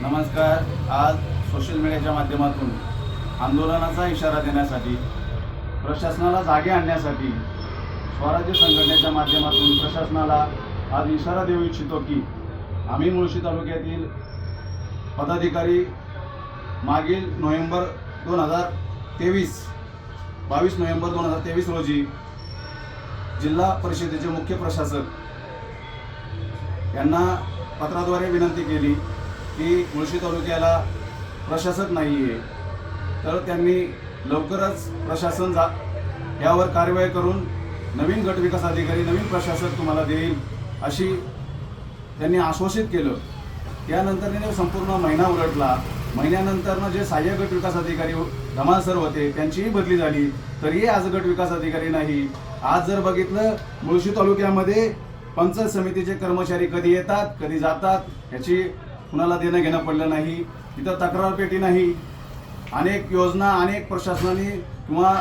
नमस्कार. आज सोशल मीडियाच्या माध्यमातून आंदोलनाचा इशारा देण्यासाठी प्रशासनाला जागे आणण्यासाठी स्वराज्य संघटनेच्या माध्यमातून प्रशासनाला आज इशारा देऊ इच्छितो की आम्ही मुळशी तालुक्यातील पदाधिकारी मागील नोव्हेंबर दोन हजार तेवीस बावीस नोव्हेंबर दोन हजार तेवीस रोजी जिल्हा परिषदेचे मुख्य प्रशासक यांना पत्राद्वारे विनंती केली की मुळशी तालुक्याला प्रशासक नाही आहे तर त्यांनी लवकरच प्रशासन जा यावर कारवाई करून नवीन गट विकास अधिकारी नवीन प्रशासक तुम्हाला देईल अशी त्यांनी आश्वासित केलं. त्यानंतर त्याने संपूर्ण महिना उलटला. महिन्यानंतरनं जे सहाय्यक गट विकास अधिकारी हो-, धमाल सर होते त्यांचीही बदली झाली. तरीही आज गट विकास अधिकारी नाही. आज जर बघितलं मुळशी तालुक्यामध्ये पंचायत समितीचे कर्मचारी कधी येतात कधी जातात याची कुणाला देणं घेणं पडलं नाही इथं तक्रारपेटी नाही. अनेक योजना अनेक प्रशासनाने किंवा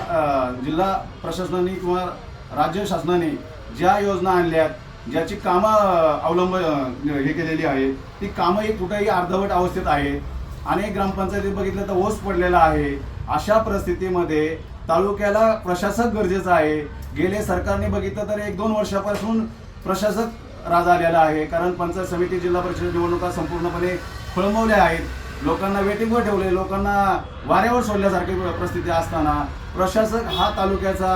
जिल्हा प्रशासनाने किंवा राज्य शासनाने ज्या योजना आणल्यात ज्याची कामं अवलंब हे केलेली आहे ती कामंही कुठेही अर्धवट अवस्थेत आहे अनेक ग्रामपंचायतीत बघितलं तर ओस पडलेला आहे. अशा परिस्थितीमध्ये तालुक्याला प्रशासक गरजेचं आहे. गेले सरकारने बघितलं तर एक दोन वर्षापासून प्रशासक राज आलेला आहे. कारण पंचायत समिती जिल्हा परिषद निवडणुका संपूर्णपणे खोळंबवल्या आहेत. लोकांना वेटिंगवर ठेवले लोकांना वाऱ्यावर सोडल्यासारखी परिस्थिती असताना प्रशासक हा तालुक्याचा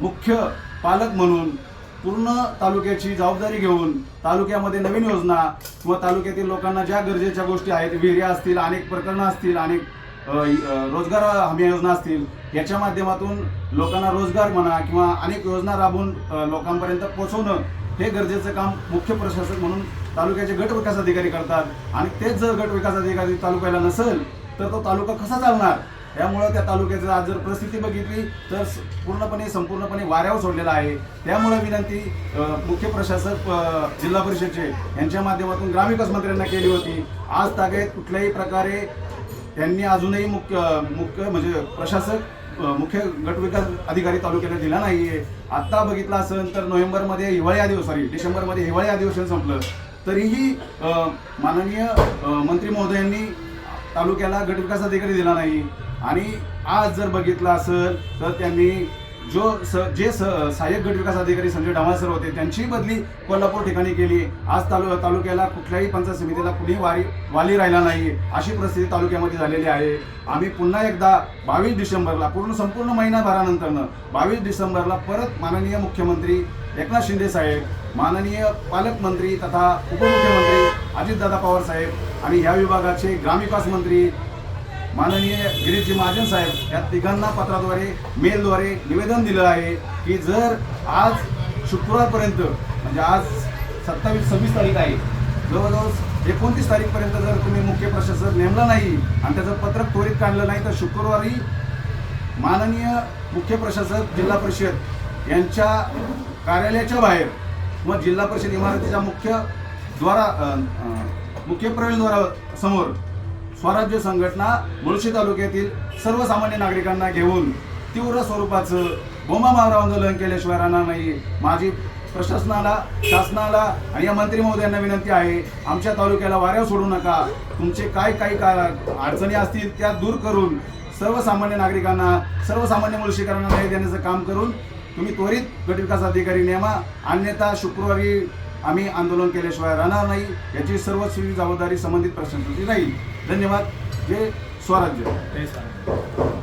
मुख्य पालक म्हणून पूर्ण तालुक्याची जबाबदारी घेऊन तालुक्यामध्ये नवीन योजना किंवा तालुक्यातील लोकांना ज्या गरजेच्या गोष्टी आहेत विहिरी असतील अनेक प्रकरणं असतील अनेक रोजगार हमी योजना असतील याच्या माध्यमातून लोकांना रोजगार म्हणा किंवा अनेक योजना राबवून लोकांपर्यंत पोहोचवणं हे गरजेचं काम मुख्य प्रशासक म्हणून तालुक्याचे गट विकास अधिकारी करतात. आणि तेच जर गट विकास अधिकारी तालुक्याला नसेल तर तो तालुका कसा चालणार? त्यामुळं त्या तालुक्याची आज जर परिस्थिती बघितली तर पूर्णपणे संपूर्णपणे वाऱ्यावर सोडलेला आहे. त्यामुळे विनंती मुख्य प्रशासक जिल्हा परिषदचे यांच्या माध्यमातून ग्रामविकास मंत्र्यांना केली होती. आज तागेत कुठल्याही प्रकारे त्यांनी अजूनही मुख्य मुख्य म्हणजे प्रशासक मुख्य गट विकास अधिकारी तालुक्याला दिला नाही आहे आत्ता बघितलं असेल तर नोव्हेंबरमध्ये हिवाळी अधिवेशन सॉरी डिसेंबरमध्ये हिवाळी अधिवेशन संपलं. तरीही माननीय मंत्री महोदयांनी तालुक्याला गट विकास अधिकारी दिला नाही. आणि आज जर बघितलं असेल तर त्यांनी जो स जे स सहाय्यक गट विकास अधिकारी संजय डामाळ सर होते त्यांची बदली कोल्हापूर ठिकाणी केली. आज तालु तालुक्याला कुठल्याही पंचायत समितीला कुणी वारी वाली राहिला नाही अशी परिस्थिती तालुक्यामध्ये झालेली आहे. आम्ही पुन्हा एकदा बावीस डिसेंबरला पूर्ण संपूर्ण महिनाभरानंतरनं बावीस डिसेंबरला परत माननीय मुख्यमंत्री एकनाथ शिंदे साहेब माननीय पालकमंत्री तथा उपमुख्यमंत्री अजितदादा पवार साहेब आणि ह्या विभागाचे ग्रामविकास मंत्री माननीय गिरीशजी महाजन साहेब या तिघांना पत्राद्वारे मेलद्वारे निवेदन दिलं आहे की जर आज शुक्रवारपर्यंत म्हणजे आज सत्तावीस सव्वीस तारीख आहे जवळजवळ एकोणतीस तारीखपर्यंत जर तुम्ही मुख्य प्रशासक नेमला नाही आणि त्याचं पत्रक त्वरित काढलं नाही तर शुक्रवारी माननीय मुख्य प्रशासक जिल्हा परिषद यांच्या कार्यालयाच्या बाहेर व जिल्हा परिषद इमारतीच्या मुख्य द्वारा मुख्य प्रवेशद्वारा समोर स्वराज्य संघटना मुळशी तालुक्यातील सर्वसामान्य नागरिकांना घेऊन तीव्र स्वरूपाचं बोंबामार आंदोलन केल्याशिवाय राहणार नाही. माझी प्रशासनाला शासनाला आणि या मंत्री महोदयांना विनंती आहे आमच्या तालुक्याला वाऱ्यावर सोडू नका. तुमचे काय काही का अडचणी असतील त्या दूर करून सर्वसामान्य नागरिकांना सर्वसामान्य मुळशीकरांना न्याय देण्याचं काम करून तुम्ही त्वरित गटविकास अधिकारी नेमा. अन्यथा शुक्रवारी आम्ही आंदोलन केल्याशिवाय राहणार नाही. याची सर्व सर्वस्वी जबाबदारी संबंधित प्रशासनाची राहील. धन्यवाद. जय स्वराज्य.